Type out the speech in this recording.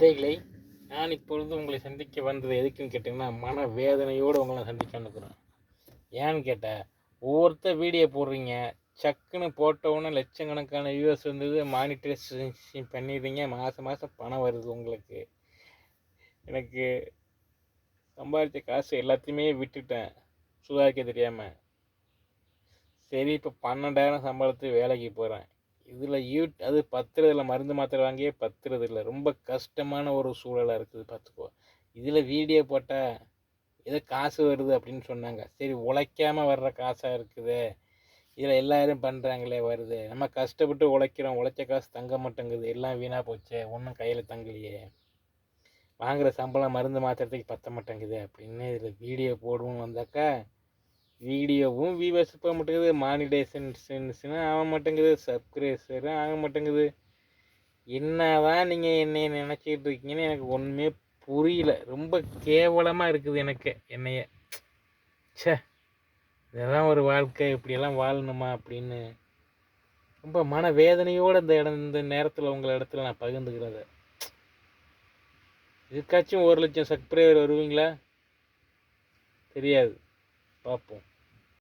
விதைகளை நான் இப்பொழுது உங்களை சந்திக்க வந்தது எதுக்குன்னு கேட்டிங்கன்னா மன வேதனையோடு உங்களை சந்திக்க வந்துக்கிறேன் ஏன்னு கேட்டால் ஒவ்வொருத்தர் வீடியோ போடுறீங்க சக்குன்னு போட்டவுடனே லட்சக்கணக்கான வியூவர்ஸ் வந்தது மானிட்டரைசேஷன் பண்ணிடுறீங்க மாதம் மாதம் பணம் வருது உங்களுக்கு. எனக்கு சம்பாதிச்ச காசு எல்லாத்தையுமே விட்டுட்டேன். சுதாரிக்க தெரியாமல் சரி இப்போ பன்னெண்டாயிரம் சம்பளத்துக்கு வேலைக்கு போகிறேன் இதில் யூ அது பத்துறதில்ல மருந்து மாத்திரை வாங்கியே பத்துறது இல்லை ரொம்ப கஷ்டமான ஒரு சூழலாக இருக்குது பார்த்துக்கோ இதில் வீடியோ போட்டால் ஏதோ காசு வருது அப்படின்னு சொன்னாங்க. சரி உழைக்காமல் வர்ற காசாக இருக்குது. இதில் எல்லோரும் பண்ணுறாங்களே வருது. நம்ம கஷ்டப்பட்டு உழைக்கிறோம். உழைச்ச காசு தங்க மாட்டேங்குது. எல்லாம் வீணாக போச்சே. ஒன்றும் கையில் தங்கலையே. வாங்குகிற சம்பளம் மருந்து மாத்திரத்துக்கு பத்த மாட்டேங்குது அப்படின்னு இதில் வீடியோ போடுவோம் வந்தாக்கா வீடியோவும் வியூவர்ஸ் போக மாட்டேங்குது. மானிடேஷன்ஸ்னு ஆக மாட்டேங்குது. சப்ஸ்கிரைபரும் ஆக மாட்டேங்குது. என்னதான் நீங்கள் என்னை நினச்சிக்கிட்டு இருக்கீங்கன்னு எனக்கு ஒன்றுமே புரியல. ரொம்ப கேவலமாக இருக்குது எனக்கு என்னைய. சே இதெல்லாம் ஒரு வாழ்க்கை. இப்படியெல்லாம் வாழணுமா அப்படின்னு ரொம்ப மன வேதனையோடு இந்த இடம் இந்த நேரத்தில் உங்கள் இடத்துல நான் பகிர்ந்துக்கிறத. இதுக்காச்சும் ஒரு லட்சம் சப்ஸ்கிரைபர் வருவீங்களா? தெரியாது. பார்ப்போம்.